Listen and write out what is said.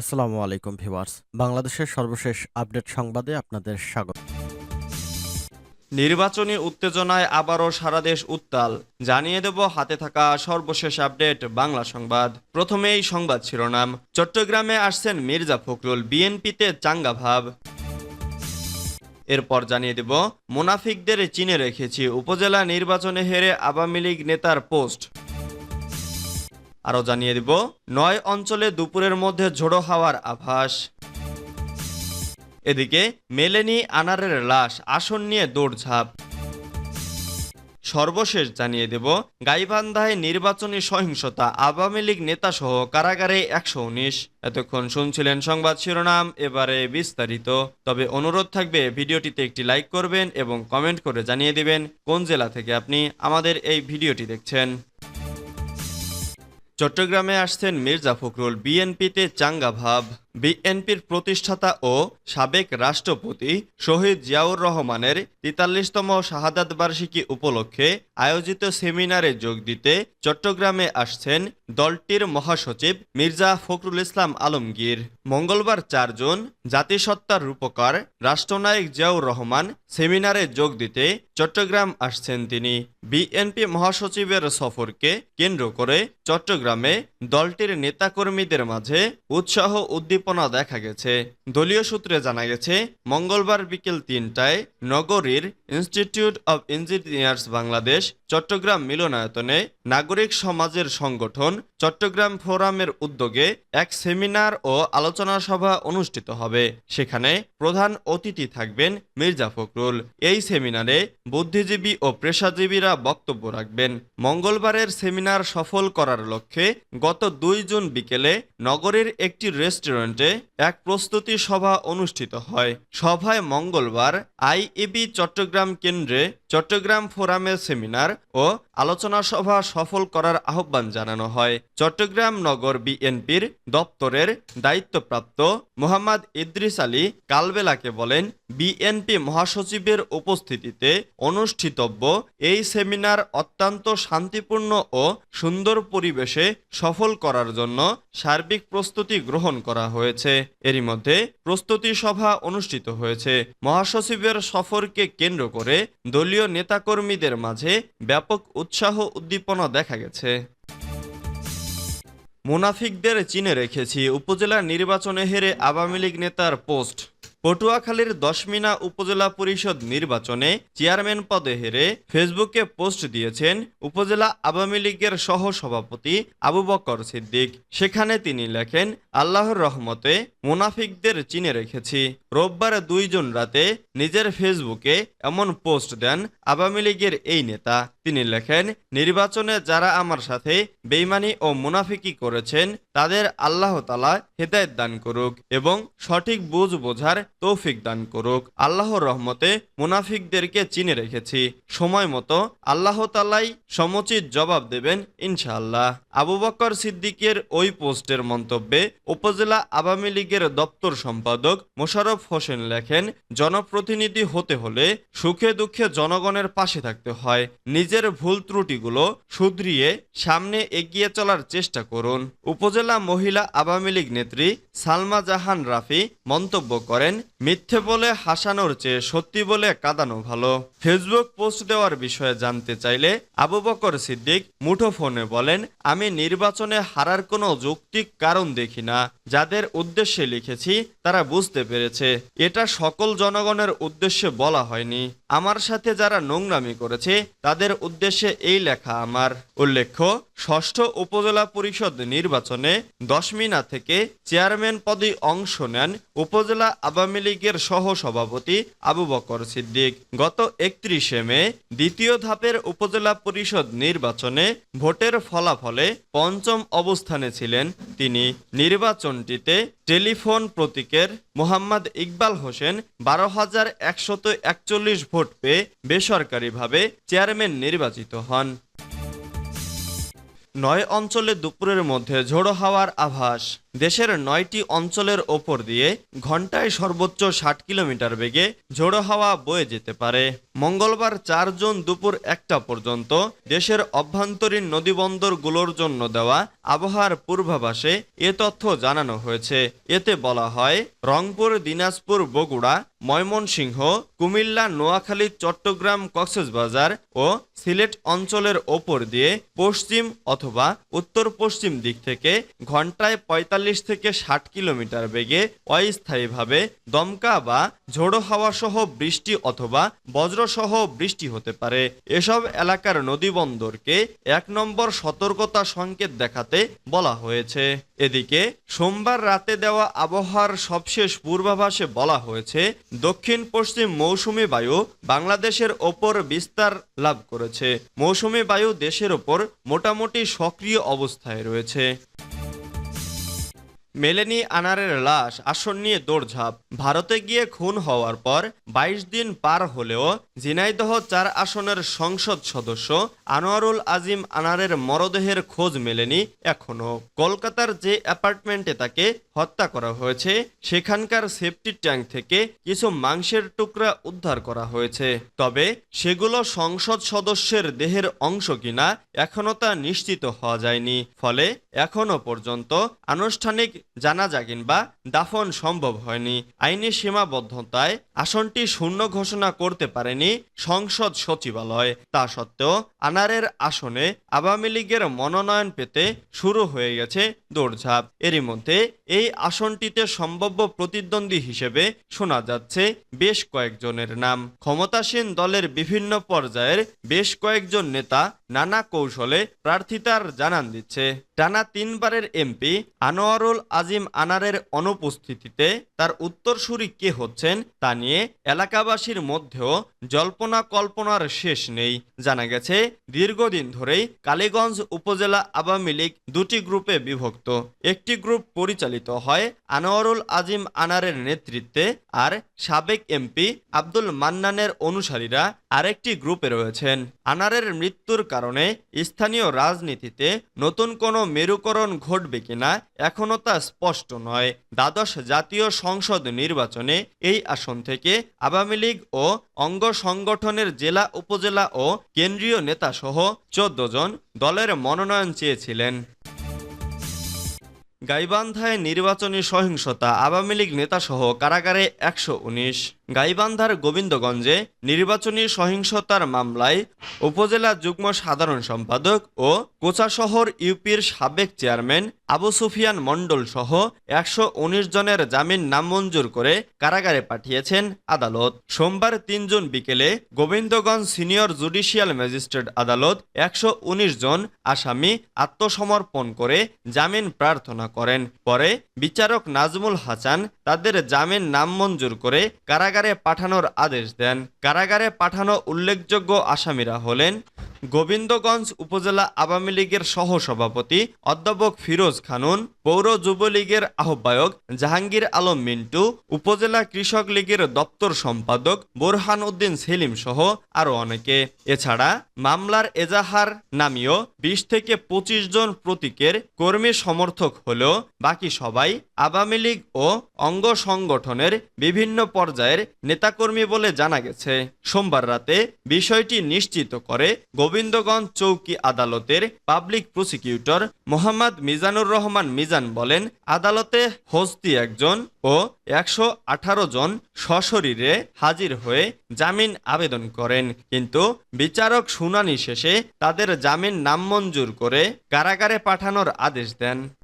আসসালামু আলাইকুম ভিউয়ার্স। বাংলাদেশের সর্বশেষ আপডেট সংবাদে আপনাদের স্বাগত। নির্বাচনী উত্তেজনায় আবারও সারা দেশ উত্তাল। জানিয়ে দেব হাতে থাকা সর্বশেষ আপডেট বাংলা সংবাদ। প্রথমেই সংবাদ শিরোনাম। চট্টগ্রামে আসছেন মির্জা ফখরুল, বিএনপিতে চাঙ্গা ভাব। এরপর জানিয়ে দেব, মুনাফিকদের চিনে রেখেছি। উপজেলা নির্বাচনে হেরে আওয়ামী লীগ নেতার পোস্ট। আরও জানিয়ে দেব, নয় অঞ্চলে দুপুরের মধ্যে ঝোড়ো হাওয়ার আভাস। এদিকে, মেলেনি আনারের লাশ আসন নিয়ে দৌড়ঝাঁপ। সর্বশেষ জানিয়ে দেব, গাইবান্ধায় নির্বাচনী সহিংসতা আওয়ামী লীগ নেতাসহ কারাগারে একশো উনিশ। এতক্ষণ শুনছিলেন সংবাদ শিরোনাম, এবারে বিস্তারিত। তবে অনুরোধ থাকবে, ভিডিওটিতে একটি লাইক করবেন এবং কমেন্ট করে জানিয়ে দেবেন কোন জেলা থেকে আপনি আমাদের এই ভিডিওটি দেখছেন। চট্টগ্রামে আসছেন মির্জা ফখরুল বিএনপিতে চাঙ্গা ভাব। বিএনপির প্রতিষ্ঠাতা ও সাবেক রাষ্ট্রপতি শহীদ জিয়াউর রহমানের তেতাল্লিশতম শাহাদাত বার্ষিকী উপলক্ষে আয়োজিত সেমিনারে যোগ দিতে চট্টগ্রামে আসছেন দলটির মহাসচিব মির্জা ফখরুল ইসলাম আলমগীর। মঙ্গলবার চারজন জাতিসত্তার রূপকার রাষ্ট্রনায়ক জিয়াউর রহমান সেমিনারে যোগ দিতে চট্টগ্রাম আসছেন তিনি। বিএনপি মহাসচিবের সফরকে কেন্দ্র করে চট্টগ্রামে দলটির নেতাকর্মীদের মাঝে উৎসাহ উদ্দীপনা দেখা গেছে। দলীয় সূত্রে জানা গেছে, মঙ্গলবার বিকেল তিনটায় নগরীর institute of engineers Bangladesh Chattogram মিলনায়তনে নাগরিক সমাজের সংগঠন চট্টগ্রাম ফোরামের উদ্যোগে এক সেমিনার ও আলোচনা সভা অনুষ্ঠিত হবে। সেখানে প্রধান অতিথি থাকবেন মির্জা ফখরুল। এই সেমিনারে বুদ্ধিজীবী ও পেশাজীবীরা বক্তব্য রাখবেন। মঙ্গলবারের সেমিনার সফল করার লক্ষ্যে গত দুই জুন বিকেলে নগরীর একটি রেস্টুরেন্টে এক প্রস্তুতি সভা অনুষ্ঠিত হয়। সভায় মঙ্গলবার আইএবি চট্টগ্রাম কেন্দ্রে চট্টগ্রাম ফোরামের সেমিনার ও আলোচনা সভা সফল করার আহ্বান জানানো হয়। চট্টগ্রাম নগর বিএনপির দপ্তরের দায়িত্বপ্রাপ্ত মোহাম্মদ ইদ্রিস আলী কালবেলাকে বলেন, বিএনপি মহাসচিবের উপস্থিতিতে অনুষ্ঠিতব্য এই সেমিনার অত্যন্ত শান্তিপূর্ণ ও সুন্দর পরিবেশে সফল করার জন্য সার্বিক প্রস্তুতি গ্রহণ করা হয়েছে। এরই মধ্যে প্রস্তুতি সভা অনুষ্ঠিত হয়েছে। মহাসচিবের সফরকে কেন্দ্র করে দলীয় নেতাকর্মীদের মাঝে ব্যাপক উৎসাহ উদ্দীপনা দেখা গেছে। মুনাফিকদের চিনে রেখেছি উপজেলা নির্বাচনে হেরে আওয়ামী লীগ নেতার পোস্ট। পটুয়াখালীর দশমিনা উপজেলা পরিষদ নির্বাচনে চেয়ারম্যান পদে হেরে ফেসবুকে পোস্ট দিয়েছেন উপজেলা আওয়ামী লীগের সহ সভাপতি আবু বকর সিদ্দিক। সেখানে তিনি লেখেন, আল্লাহর রহমতে মুনাফিকদের চিনে রেখেছি। রোববার দুইজন রাতে নিজের ফেসবুকে এমন পোস্ট দেন আওয়ামী লীগের এই নেতা। তিনি লেখেন, নির্বাচনে যারা আমার সাথে বেইমানি ও মুনাফিকি করেছেন, তাদের আল্লাহ তালা হেদায়ত দান করুক এবং সঠিক বুঝ বোঝার তৌফিক দান করুক। আল্লাহর রহমতে মুনাফিকদেরকে চিনে রেখেছি। সময় মতো আল্লাহ তালাই সমুচিত জবাব দেবেন ইনশাআল্লাহ। আবু বকর সিদ্দিকের ওই পোস্টের মন্তব্যে উপজেলা আওয়ামী লীগের দপ্তর সম্পাদক মোশারফ হোসেন লেখেন, জনপ্রতিনিধি হতে হলে সুখে দুঃখে জনগণের পাশে থাকতে হয়। নিজের ভুল ত্রুটিগুলো শুধরিয়ে সামনে এগিয়ে চলার চেষ্টা করুন। উপজেলা মহিলা আওয়ামী লীগ নেত্রী সালমা জাহান রাফি মন্তব্য করেন মিথ্যে বলে হাসানোর চেয়ে সত্যি বলে কাঁদানো ভালো। ফেসবুক পোস্ট দেওয়ার বিষয়ে জানতে চাইলে আবু বকর সিদ্দিক মুঠো ফোনে বলেন, আমি নির্বাচনে হারার কোনো যৌক্তিক কারণ দেখি না। যাদের উদ্দেশ্যে লিখেছি, তারা বুঝতে পেরেছে। এটা সকল জনগণের উদ্দেশ্যে বলা হয়নি। আমার সাথে যারা নোংরামি করেছে, তাদের উদ্দেশ্যে এই লেখা আমার। উল্লেখ্য, ষষ্ঠ উপজেলা পরিষদ নির্বাচনে দশমিনা থেকে চেয়ারম্যান পদে অংশ নেন উপজেলা আওয়ামী লীগের সহ সভাপতি আবু বকর সিদ্দিক গত একত্রিশে মে দ্বিতীয় ধাপের উপজেলা পরিষদ নির্বাচনে ভোটের ফলাফলে পঞ্চম অবস্থানে ছিলেন তিনি। নির্বাচনটিতে টেলিফোন প্রতীকের মোহাম্মদ ইকবাল হোসেন বারো হাজার একশত একচল্লিশ ভোট পেয়ে বেসরকারিভাবে চেয়ারম্যান নির্বাচিত হন। নয় অঞ্চলে দুপুরের মধ্যে ঝোড়ো হাওয়ার আভাস। দেশের নয়টি অঞ্চলের ওপর দিয়ে ঘন্টায় সর্বোচ্চ ষাট কিলোমিটার বেগে ঝোড়ো হাওয়া বয়ে যেতে পারে। মঙ্গলবার চার জুন দুপুর একটা পর্যন্ত দেশের অভ্যন্তরীণ নদীবন্দরগুলোর জন্য দেওয়া আবহাওয়ার পূর্বাভাসে এ তথ্য জানানো হয়েছে। এতে বলা হয়, রংপুর, দিনাজপুর, বগুড়া, ময়মনসিংহ, কুমিল্লা, নোয়াখালী, চট্টগ্রাম, কক্সবাজার ও সিলেট অঞ্চলের ওপর দিয়ে পশ্চিম অথবা উত্তর পশ্চিম দিক থেকে ঘন্টায় ৪৫ থেকে ষাট কিলোমিটার বেগে অস্থায়ীভাবে দমকা বা ঝোড়ো হাওয়া সহ বৃষ্টি অথবা বজ্রসহ বৃষ্টি হতে পারে। এসব এলাকার নদীবন্দরকে এক নম্বর সতর্কতা সংকেত দেখাতে বলা হয়েছে। এদিকে, সোমবার রাতে দেওয়া আবহাওয়ার সবশেষ পূর্বাভাসে বলা হয়েছে দক্ষিণ পশ্চিম মৌসুমি বায়ু বাংলাদেশের ওপর বিস্তার লাভ করেছে। মৌসুমি বায়ু দেশের ওপর মোটামুটি সক্রিয় অবস্থায় রয়েছে। মেলেনি আনারের লাশ, আসন নিয়ে দৌড়ঝাঁপ। ভারতে গিয়ে খুন হওয়ার পর ২২ দিন পার হলেও ঝিনাইদহ চার আসনের সংসদ সদস্য আনোয়ারুল আজিম আনারের মরদেহের খোঁজ মেলেনি এখনও। কলকাতার যে অ্যাপার্টমেন্টে তাকে হত্যা করা হয়েছে। সেখানকার সেফটি ট্যাঙ্ক থেকে কিছু মাংসের টুকরা উদ্ধার করা হয়েছে। তবে সেগুলো সংসদ সদস্যের দেহের অংশ কিনা এখনও তা নিশ্চিত হওয়া যায়নি। ফলে এখনও পর্যন্ত আনুষ্ঠানিক জানাজা কিংবা দাফন সম্ভব হয়নি। আইনি সীমাবদ্ধতায় আসনটি শূন্য ঘোষণা করতে পারেনি সংসদ সচিবালয়। তা সত্ত্বেও আনারের আসনে আওয়ামী লীগের মনোনয়ন পেতে শুরু হয়ে গেছে দৌড়ঝাঁপ। এরই মধ্যে এই আসনটিতে সম্ভাব্য প্রতিদ্বন্দ্বী হিসেবে শোনা যাচ্ছে বেশ কয়েকজনের নাম। ক্ষমতাসীন দলের বিভিন্ন পর্যায়ের বেশ কয়েকজন নেতা নানা কৌশলে প্রার্থিতার জানান দিচ্ছে। টানা তিনবারের এমপি আনোয়ারুল আজিম আনারের অনুপস্থিতিতে তার উত্তরসূরি কে হচ্ছেন তা নিয়ে এলাকাবাসীর মধ্যেও জল্পনা কল্পনার শেষ নেই। জানা গেছে, দীর্ঘদিন ধরেই কালীগঞ্জ উপজেলা আওয়ামী লীগ দুটি গ্রুপে বিভক্ত। একটি গ্রুপ পরিচালিত হয় আনোয়ারুল আজিম আনারের নেতৃত্বে আর সাবেক এমপি আব্দুল মান্নানের অনুসারীরা আরেকটি গ্রুপে রয়েছেন। আনারের মৃত্যুর কারণে স্থানীয় রাজনীতিতে নতুন কোনো মেরুকরণ ঘটবে কিনা এখনও তা স্পষ্ট নয়। দ্বাদশ জাতীয় সংসদ নির্বাচনে এই আসন থেকে আওয়ামী লীগ ও অঙ্গ সংগঠনের জেলা, উপজেলা ও কেন্দ্রীয় নেতাসহ চোদ্দ জন দলের মনোনয়ন চেয়েছিলেন। গাইবান্ধায় নির্বাচনী সহিংসতা আওয়ামী লীগ নেতাসহ কারাগারে একশো উনিশ। গাইবান্ধার গোবিন্দগঞ্জে নির্বাচনী সহিংসতার মামলায় উপজেলা যুগ্ম সাধারণ সম্পাদক ও কোচাশহর ইউপির সাবেক চেয়ারম্যান আবু সুফিয়ান মণ্ডল সহ একশো উনিশ জনের জামিন নামঞ্জুর করে কারাগারে পাঠিয়েছেন আদালত। সোমবার তিন জুন বিকেলে গোবিন্দগঞ্জ সিনিয়র জুডিশিয়াল ম্যাজিস্ট্রেট আদালত একশো উনিশ জন আসামি আত্মসমর্পণ করে জামিন প্রার্থনা করেন। পরে বিচারক নাজমুল হাসান তাদের জামিন নামঞ্জুর করে কারাগারে পাঠানোর আদেশ দেন। কারাগারে পাঠানো উল্লেখযোগ্য আসামিরা হলেন গোবিন্দগঞ্জ উপজেলা আওয়ামী লীগের সহসভাপতি অধ্যাপক ফিরোজ খানুন, পৌর যুবলীগের আহ্বায়ক জাহাঙ্গীর আলম মিন্টু, উপজেলা কৃষক লীগের দপ্তর সম্পাদক বোরহান উদ্দিন সেলিম সহ আরও অনেকে। এছাড়া মামলার এজাহার নামীয় বিশ থেকে পঁচিশ জন প্রতীকের কর্মী সমর্থক হলেও বাকি সবাই আওয়ামী লীগ ও অঙ্গ সংগঠনের বিভিন্ন পর্যায়ের নেতাকর্মী বলে জানা গেছে। সোমবার রাতে বিষয়টি নিশ্চিত করে গোবিন্দগঞ্জ চৌকি আদালতের পাবলিক প্রসিকিউটর মোহাম্মদ মিজানুর রহমান মিজান বলেন, আদালতে হস্তি একজন ও একশো আঠারো জন সশরীরে হাজির হয়ে জামিন আবেদন করেন। কিন্তু বিচারক শুনানি শেষে তাদের জামিন নামঞ্জুর করে কারাগারে পাঠানোর আদেশ দেন।